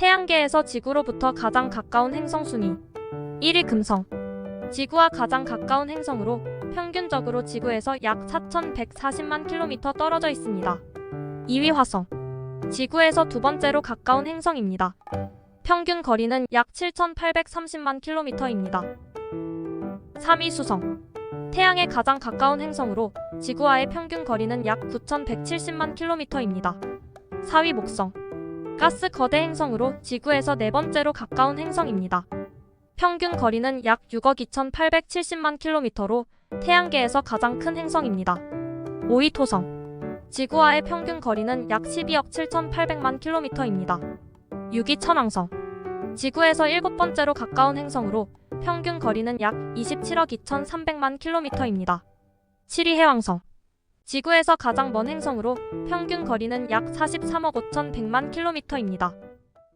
태양계에서 지구로부터 가장 가까운 행성 순위 1위 금성 지구와 가장 가까운 행성으로 평균적으로 지구에서 약 4,140만 킬로미터 떨어져 있습니다. 2위 화성 지구에서 두 번째로 가까운 행성입니다. 평균 거리는 약 7,830만 킬로미터입니다. 3위 수성 태양에 가장 가까운 행성으로 지구와의 평균 거리는 약 9,170만 킬로미터입니다. 4위 목성 가스 거대 행성으로 지구에서 네 번째로 가까운 행성입니다. 평균 거리는 약 6억 2,870만 킬로미터로 태양계에서 가장 큰 행성입니다. 5위 토성 지구와의 평균 거리는 약 12억 7,800만 킬로미터입니다. 6위 천왕성 지구에서 일곱 번째로 가까운 행성으로 평균 거리는 약 27억 2,300만 킬로미터입니다. 7위 해왕성 지구에서 가장 먼 행성으로 평균 거리는 약 43억 5,100만 킬로미터입니다.